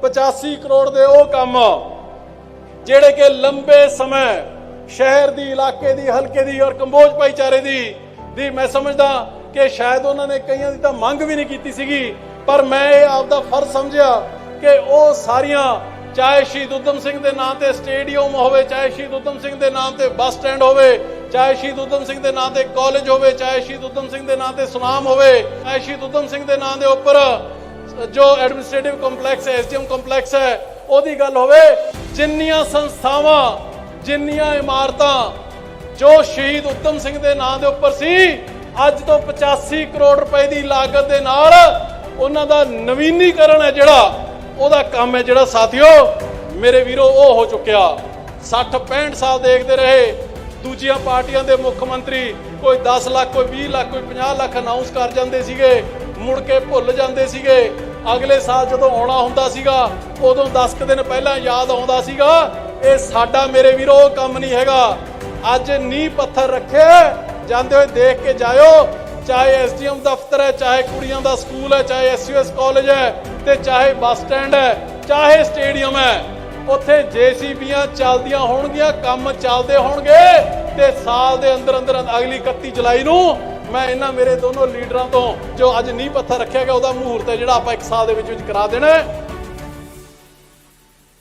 85 ਕਰੋੜ ਦੇ ਉਹ ਕੰਮ, ਜਿਹੜੇ ਕਿ ਲੰਬੇ ਸਮੇਂ ਸ਼ਹਿਰ ਦੀ, ਇਲਾਕੇ ਦੀ, ਹਲਕੇ ਦੀ ਔਰ ਕੰਬੋਜ ਭਾਈਚਾਰੇ ਦੀ ਦੀ ਮੈਂ ਸਮਝਦਾ ਕਿ ਸ਼ਾਇਦ ਉਹਨਾਂ ਨੇ ਕਈਆਂ ਦੀ ਤਾਂ ਮੰਗ ਵੀ ਨਹੀਂ ਕੀਤੀ ਸੀਗੀ, ਪਰ ਮੈਂ ਇਹ ਆਪਦਾ ਫਰਜ਼ ਸਮਝਿਆ ਕਿ ਉਹ ਸਾਰੀਆਂ, ਚਾਹੇ ਸ਼ਹੀਦ ਉਦਮ ਸਿੰਘ ਦੇ ਨਾਂ ਤੇ ਸਟੇਡੀਅਮ ਹੋਵੇ, ਚਾਹੇ ਸ਼ਹੀਦ ਉਦਮ ਸਿੰਘ ਦੇ ਨਾਮ ਤੇ ਬੱਸ ਸਟੈਂਡ ਹੋਵੇ, ਚਾਹੇ ਸ਼ਹੀਦ ਉਦਮ ਸਿੰਘ ਦੇ ਨਾਂ ਤੇ ਕਾਲਜ ਹੋਵੇ, ਚਾਹੇ ਸ਼ਹੀਦ ਉਦਮ ਸਿੰਘ ਦੇ ਨਾਂ ਤੇ ਸੁਨਾਮ ਹੋਵੇ, ਚਾਹੇ ਸ਼ਹੀਦ ਉਦਮ ਸਿੰਘ ਦੇ ਨਾਂ ਦੇ ਉੱਪਰ ਜੋ ਐਡਮਿਨਿਸਟ੍ਰੇਟਿਵ ਕੰਪਲੈਕਸ ਹੈ, ਐਸਡੀਐਮ ਕੰਪਲੈਕਸ ਹੈ, ਉਹਦੀ ਗੱਲ ਹੋਵੇ, ਜਿੰਨੀਆਂ ਸੰਸਥਾਵਾਂ, ਜਿੰਨੀਆਂ ਇਮਾਰਤਾਂ ਜੋ ਸ਼ਹੀਦ ਉਤਮ ਸਿੰਘ ਦੇ ਨਾਂ ਦੇ ਉੱਪਰ ਸੀ, ਅੱਜ ਤੋਂ 85 ਕਰੋੜ ਰੁਪਏ ਦੀ ਲਾਗਤ ਦੇ ਨਾਲ ਉਹਨਾਂ ਦਾ ਨਵੀਨੀਕਰਨ ਹੈ ਜਿਹੜਾ, ਉਹਦਾ ਕੰਮ ਹੈ ਜਿਹੜਾ ਸਾਥੀਓ, ਮੇਰੇ ਵੀਰੋ, ਉਹ ਹੋ ਚੁੱਕਿਆ। 60 65 ਸਾਲ ਦੇਖਦੇ ਰਹੇ, ਦੂਜੀਆਂ ਪਾਰਟੀਆਂ ਦੇ ਮੁੱਖ ਮੰਤਰੀ ਕੋਈ 10 ਲੱਖ, ਕੋਈ 20 ਲੱਖ, ਕੋਈ 50 ਲੱਖ ਅਨਾਉਂਸ ਕਰ ਜਾਂਦੇ ਸੀਗੇ, ਮੁੜ ਕੇ ਭੁੱਲ ਜਾਂਦੇ ਸੀਗੇ। ਅਗਲੇ ਸਾਲ ਜਦੋਂ ਆਉਣਾ ਹੁੰਦਾ ਸੀਗਾ, ਉਦੋਂ 10 ਕੁ ਦਿਨ ਪਹਿਲਾਂ ਯਾਦ ਆਉਂਦਾ ਸੀਗਾ, ਇਹ ਸਾਡਾ ਮੇਰੇ ਵੀਰੋ ਕੰਮ ਨਹੀਂ ਹੈਗਾ। ਅੱਜ ਨੀਂਹ ਪੱਥਰ ਰੱਖਿਆ ਜਾਂਦੇ ਹੋਏ ਦੇਖ ਕੇ ਜਾਇਓ, ਚਾਹੇ ਐਸਡੀਐਮ ਦਫ਼ਤਰ ਹੈ, ਚਾਹੇ ਕੁੜੀਆਂ ਦਾ ਸਕੂਲ ਹੈ, ਚਾਹੇ ਐਸਯੂਐਸ ਕਾਲਜ ਹੈ ਤੇ ਚਾਹੇ ਬੱਸ ਸਟੈਂਡ ਹੈ, ਚਾਹੇ ਸਟੇਡੀਅਮ ਹੈ, ਉੱਥੇ ਜੀਸੀਬੀਆਂ ਚੱਲਦੀਆਂ ਹੋਣਗੀਆਂ, ਕੰਮ ਚੱਲਦੇ ਹੋਣਗੇ ਤੇ ਸਾਲ ਦੇ ਅੰਦਰ ਅੰਦਰ ਅਗਲੀ 31 ਜੁਲਾਈ ਨੂੰ ਮੈਂ ਇਹਨਾਂ ਮੇਰੇ ਦੋਨੋਂ ਲੀਡਰਾਂ ਤੋਂ ਜੋ ਅੱਜ ਨੀਂਹ ਪੱਥਰ ਰੱਖਿਆ ਗਿਆ, ਉਹਦਾ ਮਹੂਰਤ ਹੈ ਜਿਹੜਾ ਆਪਾਂ ਇੱਕ ਸਾਲ ਦੇ ਵਿੱਚ ਵਿੱਚ ਕਰਾ ਦੇਣਾ